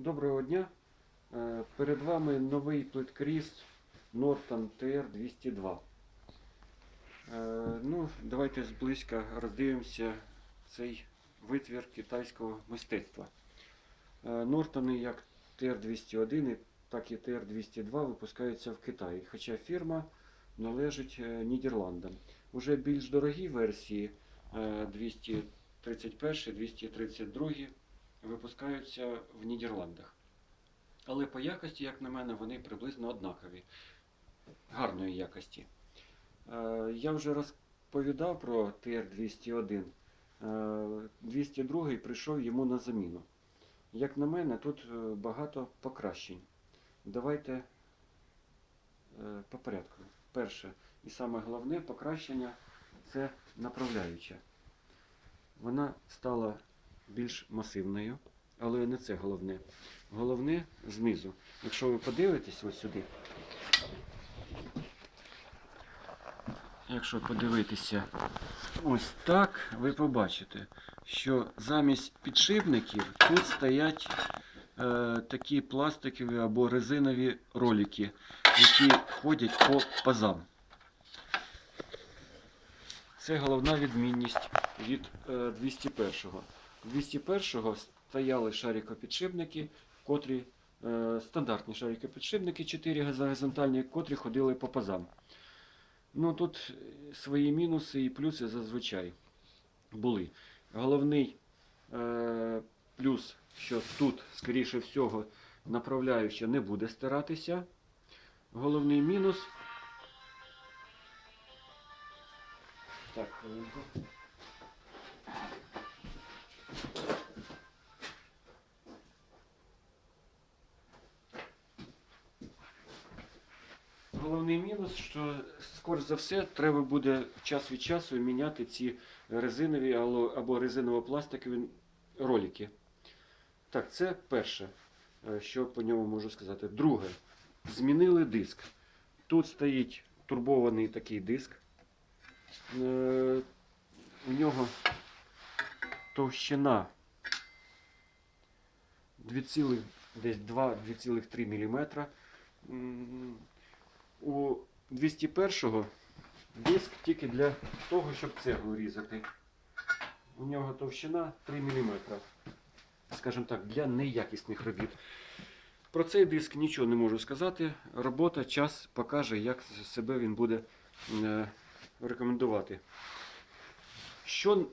Доброго дня. Е, Перед вами новий плиткріст Norton TR202. Е, Ну, давайте зблизька роздивимося цей витвір китайського мистецтва. Е, Нортони як TR201, так і TR202 випускаються в Китаї, хоча фірма належить Нідерландам. Уже більш дорогі версії е, 231, 232 випускаються в Нідерландах. Але по якості, як на мене, вони приблизно однакові. Гарної якості. Е, Я вже розповідав про TR-201. Е, 202 прийшов йому на заміну. Як на мене, тут е, багато покращень. Давайте е, по порядку. Перше і саме головне покращення це направляюча. Вона стала більш масивною, але не це головне. Головне знизу. Якщо ви подивитесь ось сюди. Якщо подивитися ось так, ви побачите, що замість підшипників тут стоять е, такі пластикові або резинові ролики, які ходять по пазам. Це головна відмінність від е, 201-го. 201-го стояли шарикопідшипники, котрі е, стандартні шарикопідшипники, 4 горизонтальні, котрі ходили по пазам. Ну тут свої мінуси і плюси зазвичай були. Головний е, плюс, що тут, скоріше всього, направляюча не буде стиратися. Головний мінус. Так, хвилинку. Головний мінус, що скоріш за все треба буде час від часу міняти ці резинові або резиново-пластикові ролики. Так, це перше, е, що по ньому можу сказати. Друге, змінили диск. Тут стоїть турбований такий диск. Е, У нього товщина 2,2-2,3 мм. У 201-го диск тільки для того, щоб цеглу різати. У нього товщина 3 мм. Скажімо так, для неякісних робіт. Про цей диск нічого не можу сказати. Робота, час покаже, як себе він буде е, рекомендувати. Що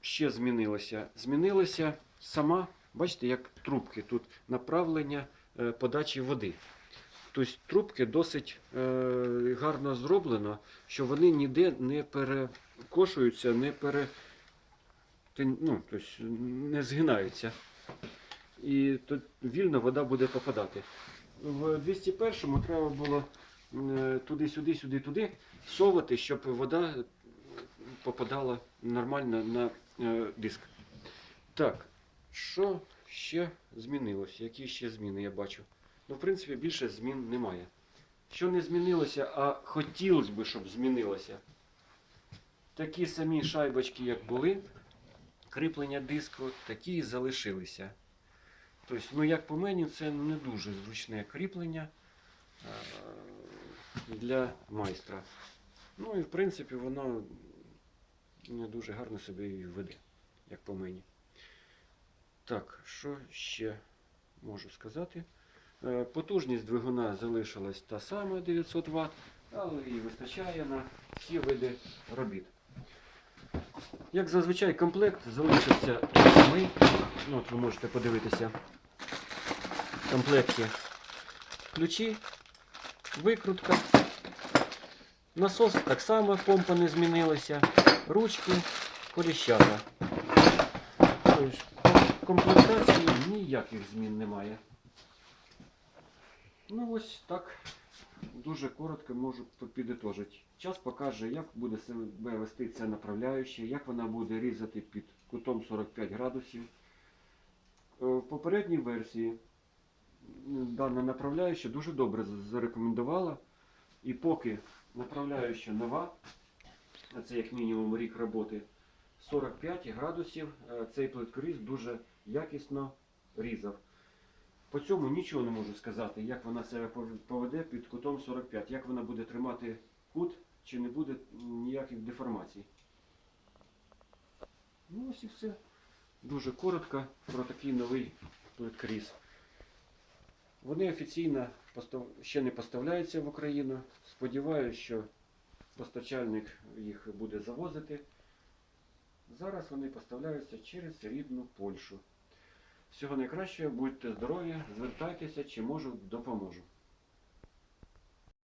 ще змінилося? Змінилася сама, бачите, як трубки тут направлення е, подачі води. Тобто трубки досить е, гарно зроблено, що вони ніде не перекошуються, не пере, ну, тобто не згинаються. І тут вільно вода буде попадати. В 201-му треба було е, туди-сюди, сюди-туди совати, щоб вода попадала нормально на е, диск. Так, що ще змінилося? Які ще зміни я бачу? Ну, в принципі, більше змін немає. Що не змінилося, а хотілося б, щоб змінилося. Такі самі шайбочки, як були, кріплення диску, такі і залишилися. Тобто, ну, як по мені, це не дуже зручне кріплення для майстра. Ну і в принципі воно не дуже гарно себе і веде, як по мені. Так, що ще можу сказати? Е, Потужність двигуна залишилась та сама 900 Вт, але і вистачає на всі види робіт. Як зазвичай комплект залишився самий. Ну, от ви можете подивитися в комплекті ключі, викрутка. Насос так само, помпа не змінилася, ручки, коліщата. Тобто, комплектації ніяких змін немає. Ну ось так дуже коротко можу підітожити. Час покаже, як буде себе вести ця направляюча, як вона буде різати під кутом 45 градусів. Е, В попередній версії дана направляюча дуже добре зарекомендувала. І поки направляюча нова, а це як мінімум рік роботи, 45 градусів е, цей плиткоріз дуже якісно різав. По цьому нічого не можу сказати, як вона себе поведе під кутом 45, як вона буде тримати кут, чи не буде ніяких деформацій. Ну ось і все. Дуже коротко про такий новий плиткріз. Вони офіційно ще не поставляються в Україну. Сподіваюся, що постачальник їх буде завозити. Зараз вони поставляються через рідну Польщу. Всього найкращого, будьте здорові, звертайтеся, чи можу, допоможу.